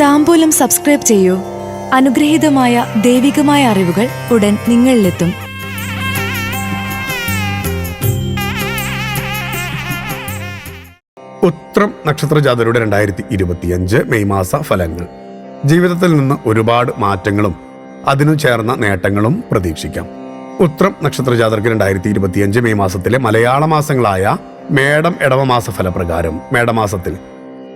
താമ്പൂലം subscribe ചെയ്യൂ. അനുഗ്രഹീതമായ ദൈവികമായ അറിവുകൾ ഉടൻ നിങ്ങളിലെത്തും. ഉത്രം നക്ഷത്ര ജാതരുടെ രണ്ടായിരത്തി ഇരുപത്തിയഞ്ച് മെയ് മാസ ഫലങ്ങൾ. ജീവിതത്തിൽ നിന്ന് ഒരുപാട് മാറ്റങ്ങളും അതിനു ചേർന്ന നേട്ടങ്ങളും പ്രതീക്ഷിക്കാം. ഉത്രം നക്ഷത്ര ജാതർക്ക് രണ്ടായിരത്തി ഇരുപത്തിയഞ്ച് മെയ് മാസത്തിലെ മലയാള മാസങ്ങളായ മേടം ഇടവ മാസ ഫലപ്രകാരം മേടമാസത്തിൽ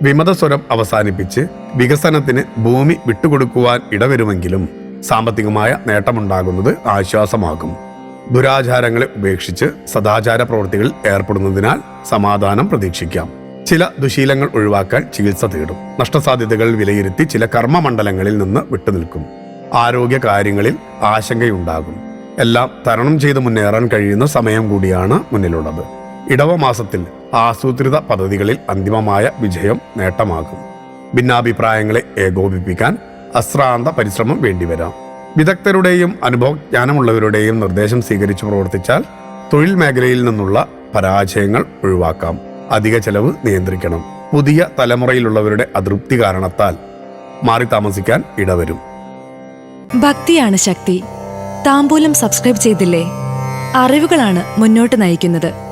വിമതസ്വരം അവസാനിപ്പിച്ച് വികസനത്തിന് ഭൂമി വിട്ടുകൊടുക്കുവാൻ ഇടവരുമെങ്കിലും സാമ്പത്തികമായ നേട്ടമുണ്ടാകുന്നത് ആശ്വാസമാകും. ദുരാചാരങ്ങളെ ഉപേക്ഷിച്ച് സദാചാര പ്രവൃത്തികളിൽ ഏർപ്പെടുന്നതിനാൽ സമാധാനം പ്രതീക്ഷിക്കാം. ചില ദുശീലങ്ങൾ ഒഴിവാക്കാൻ ചികിത്സ തേടും. നഷ്ടസാധ്യതകൾ വിലയിരുത്തി ചില കർമ്മമണ്ഡലങ്ങളിൽ നിന്ന് വിട്ടുനിൽക്കും. ആരോഗ്യ കാര്യങ്ങളിൽ ആശങ്കയുണ്ടാകും. എല്ലാം തരണം ചെയ്ത് മുന്നേറാൻ കഴിയുന്ന സമയം കൂടിയാണ് മുന്നിലുള്ളത്. ഇടവ മാസത്തിൽ ആസൂത്രിത പദ്ധതികളിൽ അന്തിമമായ വിജയം നേട്ടമാകും. ഭിന്നാഭിപ്രായങ്ങളെ ഏകോപിപ്പിക്കാൻ അശ്രാന്ത പരിശ്രമം വേണ്ടിവരാം. വിദഗ്ധരുടെയും അനുഭവജ്ഞാനമുള്ളവരുടെയും നിർദ്ദേശം സ്വീകരിച്ചു പ്രവർത്തിച്ചാൽ തൊഴിൽ മേഖലയിൽ നിന്നുള്ള പരാജയങ്ങൾ ഒഴിവാക്കാം. അധിക ചെലവ് നിയന്ത്രിക്കണം. പുതിയ തലമുറയിലുള്ളവരുടെ അതൃപ്തി കാരണത്താൽ മാറി താമസിക്കാൻ ഇടവരും. ഭക്തിയാണ് ശക്തി. താമ്പൂലം സബ്സ്ക്രൈബ് ചെയ്തില്ലേ? അറിവുകളാണ് മുന്നോട്ട് നയിക്കുന്നത്.